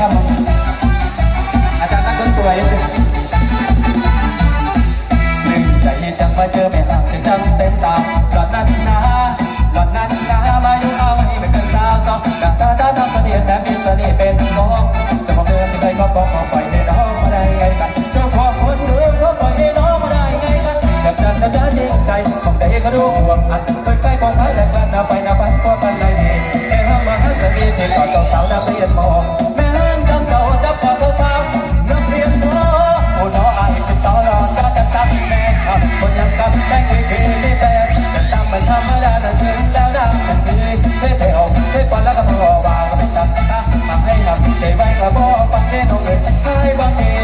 ครับผมอาจารย์นักดนตรีหนึ่งใจเย็นจังมาเจอแม่ห่างจะจังเต็มตาหลอดนั้นนะหลอดนั้นนะมาอยู่เอาวันนี้เป็นกันสาวสองดังตาตาทำเสียห์แต่มีเสน่ห์เป็นน้องจะมากเธอที่เคยก็บอกบอกไปในน้องมาได้ไงกันจะขอคนเดิมก็ปล่อยในน้องมาได้ไงกันอยากนั้นจะจริงใจของใจก็รู้ห่วงอันใกล้ๆของใครแต่กลั้าไปนะไปก็เป็นเลยเอ้ามาหาสามีที่ก่ต้อง ไปกระบอกปัม่นน้องเลยไอ้บ้เอ